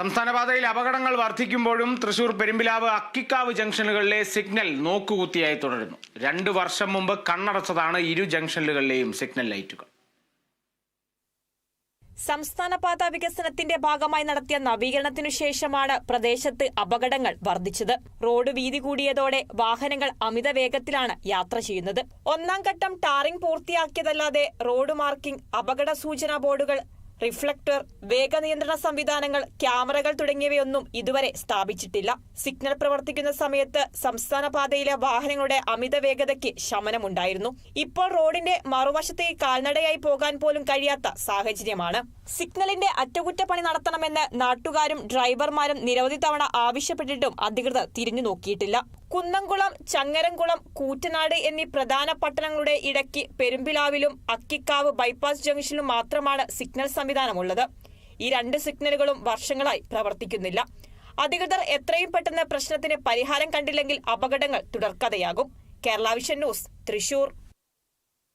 സംസ്ഥാന പാതയിൽ അപകടങ്ങൾ വർദ്ധിക്കുമ്പോഴും തൃശൂർ പെരുമ്പിലാവ് അക്കിക്കാവ് ജംഗ്ഷനുകളിലെ സിഗ്നൽ നോക്കുകുത്തിയായി തുടരുന്നു. രണ്ട് വർഷം മുമ്പ് കണ്ണടച്ചതാണ് ഇരു ജംഗ്ഷനുകളിലെയും സിഗ്നൽ ലൈറ്റുകൾ. സംസ്ഥാന പാത വികസനത്തിന്റെ ഭാഗമായി നടത്തിയ നവീകരണത്തിനു ശേഷമാണ് പ്രദേശത്ത് അപകടങ്ങൾ വർദ്ധിച്ചത്. റോഡ് വീതി കൂടിയതോടെ വാഹനങ്ങൾ അമിത വേഗത്തിലാണ് യാത്ര ചെയ്യുന്നത്. ഒന്നാം ഘട്ടം ടാറിംഗ് പൂർത്തിയാക്കിയതല്ലാതെ റോഡ് മാർക്കിംഗ് അപകട സൂചനാ ബോർഡുകൾ റിഫ്ലക്ടർ വേഗനിയന്ത്രണ സംവിധാനങ്ങൾ ക്യാമറകൾ തുടങ്ങിയവയൊന്നും ഇതുവരെ സ്ഥാപിച്ചിട്ടില്ല. സിഗ്നൽ പ്രവർത്തിക്കുന്ന സമയത്ത് സംസ്ഥാന പാതയിലെ വാഹനങ്ങളുടെ അമിത വേഗതയ്ക്ക് ശമനമുണ്ടായിരുന്നു. ഇപ്പോൾ റോഡിന്റെ മറുവശത്തേക്ക് കാൽനടയായി പോകാൻ പോലും കഴിയാത്ത സാഹചര്യമാണ്. സിഗ്നലിന്റെ അറ്റകുറ്റപ്പണി നടത്തണമെന്ന് നാട്ടുകാരും ഡ്രൈവർമാരും നിരവധി തവണ ആവശ്യപ്പെട്ടിട്ടും അധികൃതർ തിരിഞ്ഞു നോക്കിയിട്ടില്ല കുന്നംകുളം ചങ്ങരംകുളം കൂറ്റനാട് എന്നീ പ്രധാന പട്ടണങ്ങളുടെ ഇടയ്ക്ക് പെരുമ്പിലാവിലും അക്കിക്കാവ് ബൈപ്പാസ് ജംഗ്ഷനിലും മാത്രമാണ് സിഗ്നൽ സംവിധാനമുള്ളത്. ഈ രണ്ട് സിഗ്നലുകളും വർഷങ്ങളായി പ്രവർത്തിക്കുന്നില്ല. അധികൃതർ എത്രയും പെട്ടെന്ന് പ്രശ്നത്തിന് പരിഹാരം കണ്ടില്ലെങ്കിൽ അപകടങ്ങൾ തുടർക്കഥയാകും. Kerala vision news Thrissur.